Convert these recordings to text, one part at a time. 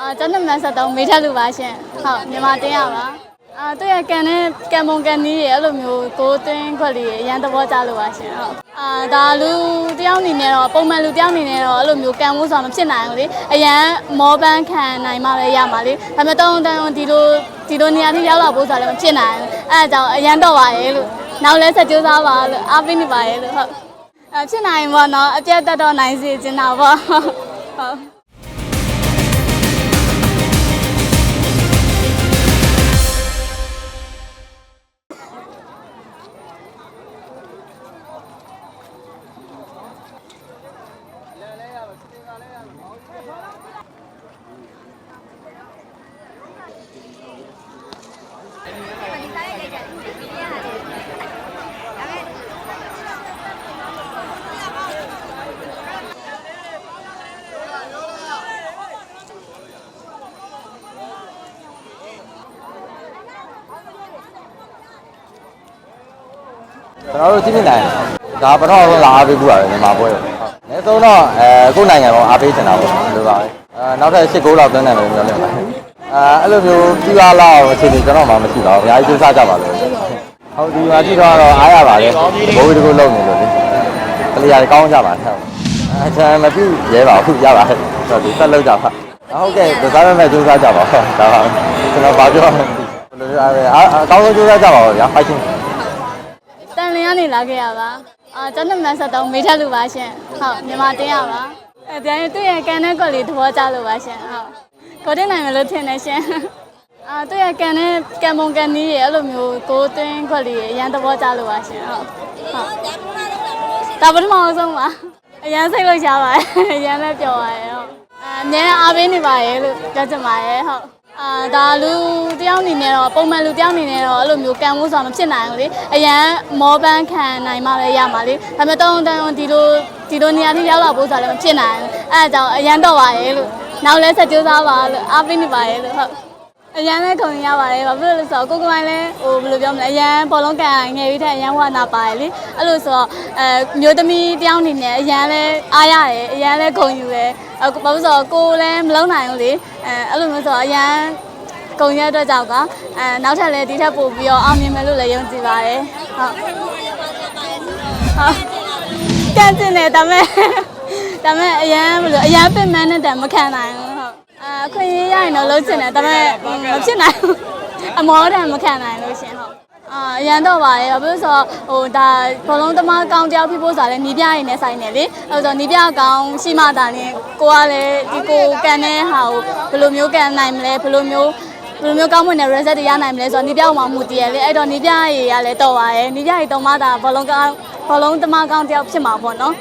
အာကျွန်တော်မန်ဆက်တော့မေးထက်လူပါရှင်ဟုတ်မြန်မာတင်းရပါအာသူ့ရဲ့ကန်နဲ့ကန်မုံကန်နီးရဲ့အဲ့လိုမျိုးကိုးသွင်းခွက်လေးအရန်သဘောကျလို့ပါရှင်ဟုတ်အာဒါလူတယောက်အနေနဲ့တော့ပုံမှန်လူတယောက်အနေနဲ့တော့အဲ့လိုမျိုးကန်ဖို့ဆိုတာမဖြစ်နိုင်ဘူးလေအရန်မောပန်းခံနိုင်မှလည်းရမှာလေဒါပေမဲ့တောင်းတန်းဒီလိုဒီလိုနေရာထိရောက်လာဖို့ဆိုတာလည်းမဖြစ်နိုင်ဘူးအဲ့ဒါကြောင့်အရန်တော့ပါရဲ့လို့နောက်လဲဆက်ကြိုးစားပါလို့အားပေးနေပါရဲ့လို့ဟုတ်အဖြစ်နိုင်ပါတော့အပြတ်တက်တော့နိုင်စေချင်တာပေါ့ဟုတ် ကျွန်တော်တို့ကြည့်နေနိုင်ဒါပထမဆုံးလာအားပေးဖို့ရတယ်မြန်မာပွဲဟုတ်။အဲသုံးတော့အဲကိုယ်နိုင်ငံတော့အားပေးချင်တာပေါ့ဒီလိုပါပဲ။အဲနောက်ထပ်၈ဂိုးလောက်သွင်းနိုင်မယ်ပြောနေပါတယ်။အဲအဲ့လိုမျိုးပြီးသွားလောက်အခြေအနေကျွန်တော်မှမရှိပါဘူး။အများကြီးစူးစမ်းကြပါလို့။ဟုတ်ဒီမှာကြည့်တော့တော့အားရပါတယ်။ဘိုးဒီကိုလုံနေလို့လေ။ကလေးရတယ်ကောင်းကြပါနဲ့။အဲချမ်းမပြည့်ရဲပါဘူးရပါတယ်။ဆိုတော့ဒီဆက်လောက်ကြပါ။ဟုတ်ကဲ့ဒီစားမဲ့စူးစမ်းကြပါဟုတ်ဒါပါကျွန်တော်ဘာပြောလဲဘယ်လိုလဲအားအကောင်းဆုံးစူးစမ်းကြပါဦးဗျာဖိုက်ချင်းတန်လင်း ကနေလာခဲ့ရပါအာကျွန်တော်မန်ဆက်တော့မေးထက်လူပါရှင်ဟုတ်မြန်မာတင်းရပါအဲဒီသူ့ရဲ့ကန်နဲ့ကွက်လေးသဘောကျလို့ပါရှင်ဟုတ်ကိုတင်နိုင်မယ်လို့ထင်တယ်ရှင်အာသူ့ရဲ့ကန်နဲ့ကန်မုံကန်နီးရဲ့အဲ့လိုမျိုးကိုးသွင်းခွက်လေးအရန်သဘောကျလို့ပါရှင်ဟုတ်ဟုတ်ဒါပထမဆုံးပါအရန်စိတ်လို့ရှားပါတယ်အရန်လည်းပျော်ပါတယ်ဟုတ်အာအများအားပေးနေပါရဲ့လို့ပြောချင်ပါတယ်ဟုတ် အာဒါလူတယောက်အနေနဲ့တော့ပုံမှန်လူတယောက်အနေနဲ့တော့အဲ့လိုမျိုးကန်ဖို့ဆိုတာမဖြစ်နိုင်ဘူးလေအရန်မောပန်းခံနိုင်မှလည်းရမှာလေဒါပေမဲ့တောင်းတန်းဒီလိုဒီလိုနေရာထိရောက်လာဖို့ဆိုတာလည်းမဖြစ်နိုင်ဘူးအဲ့ဒါကြောင့်အရန်တော့ပါရဲ့လို့နောက်လဲဆက်ကြိုးစားပါလို့အားပေးနေပါရဲ့လို့ဟုတ် အရန်လည်းခုံရပါတယ်ဘာဖြစ်လို့လဲဆိုတော့ကိုကိုပိုင်းလည်းဟိုဘယ်လိုပြောမလဲအရန်ဘောလုံးကန်ငယ်ပြီးတဲ့အရန်ဝါနာပါတယ်လေအဲ့လိုဆိုတော့အဲမျိုးသမီးတယောက်အနေနဲ့အရန်လည်းအားရတယ်အရန်လည်းခုံယူတယ်အခုဘာလို့ဆိုတော့ကိုလည်းမလုံးနိုင်ဘူးလေအဲအဲ့လိုမျိုးဆိုတော့အရန်ကုံရတဲ့အတွက်ကြောင့်ကအဲနောက်ထပ်လည်းဒီထက်ပိုပြီးတော့အောင်မြင်မယ်လို့လည်းယုံကြည်ပါတယ်ဟုတ်ဟုတ်ကန်တင်တယ်ဒါပေမဲ့ဒါပေမဲ့အရန်ဘယ်လိုအရန်ပင်မနဲ့တည်းမခံနိုင်ဘူးဟုတ် အဲအခွင့်အရေးရရင်တော့လုပ်ချင်တယ်ဒါပေမဲ့မဖြစ်နိုင်ဘူးအမောတည်းမခံနိုင်လို့ရှင်ဟုတ်အာအရန်တော့ပါတယ်ဘာဖြစ်လို့ဆိုတော့ဟိုဒါဘောလုံးသမားကောင်းတယောက်ဖြစ်ဖို့ဆိုတာလည်းနီးပြရည်နဲ့ဆိုင်နေလေအဲဆိုတော့နီးပြကောင်းရှိမှသာနေကိုကလည်းဒီကိုကန်တဲ့ဟာကိုဘယ်လိုမျိုးကန်နိုင်မလဲဘယ်လိုမျိုးဘယ်လိုမျိုးကောင်းမွန်တဲ့ result တွေရနိုင်မလဲဆိုတော့နီးပြအောင်မှမူတည်ရလေအဲ့တော့နီးပြရည်ကလည်းတော့ပါရဲ့နီးပြရည်တော့မှသာဘောလုံးကောင်းဘောလုံးသမားကောင်းတယောက်ဖြစ်မှာပေါ့နော်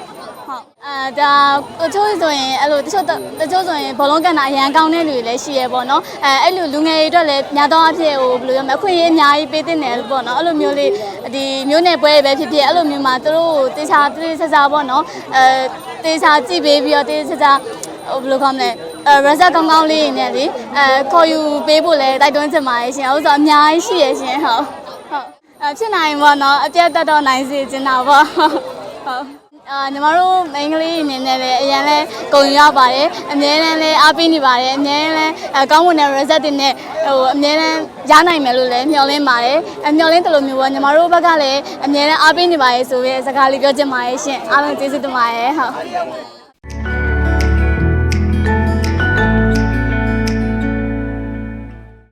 ဟုတ်အဲဒါတချို့ဆိုရင်အဲ့လိုတချို့တချို့ဆိုရင်ဘောလုံးကန်တာအရန်ကောင်းတဲ့လူတွေလည်းရှိရပေါ့နော်အဲအဲ့လိုလူငယ်တွေအတွက်လည်းများသောအားဖြင့်ဟိုဘယ်လိုပြောမလဲအခွင့်အရေးအများကြီးပေးတင်တယ်ပေါ့နော်အဲ့လိုမျိုးလေးဒီမျိုးနယ်ပွဲတွေပဲဖြစ်ဖြစ်အဲ့လိုမျိုးမှာသူတို့တေချာတေးစစားပေါ့နော်အဲတေချာကြည့်ပေးပြီးတော့တေးစစားဟိုဘယ်လိုခေါ်မလဲအဲ result ကောင်းကောင်းလေးနေလေအဲခေါ်ယူပေးဖို့လဲတိုက်တွန်းချင်ပါတယ်ရှင်ဟုတ်ဆိုအများကြီးရှိရရှင်ဟုတ်ဟုတ်အဲဖြစ်နိုင်ပါတော့အပြတ်တက်တော့နိုင်စေချင်တာပေါ့ဟုတ် အာညီမတို့မိန်းကလေးအနေနဲ့လည်းအရင်လဲကုံရပါတယ်အများနဲ့လည်းအားပေးနေပါတယ်အများနဲ့အကောင်းမွန်တဲ့ result တွေနဲ့ဟိုအများနဲ့ရနိုင်မယ်လို့လည်းမျှော်လင့်ပါတယ်အမျှော်လင့်တယ်လို့မျိုးပေါ့ညီမတို့ဘက်ကလည်းအများနဲ့အားပေးနေပါတယ်ဆိုပြီးစကားလေးပြောချင်ပါတယ်ရှင်အားလုံးကျေးဇူးတင်ပါတယ်ဟုတ်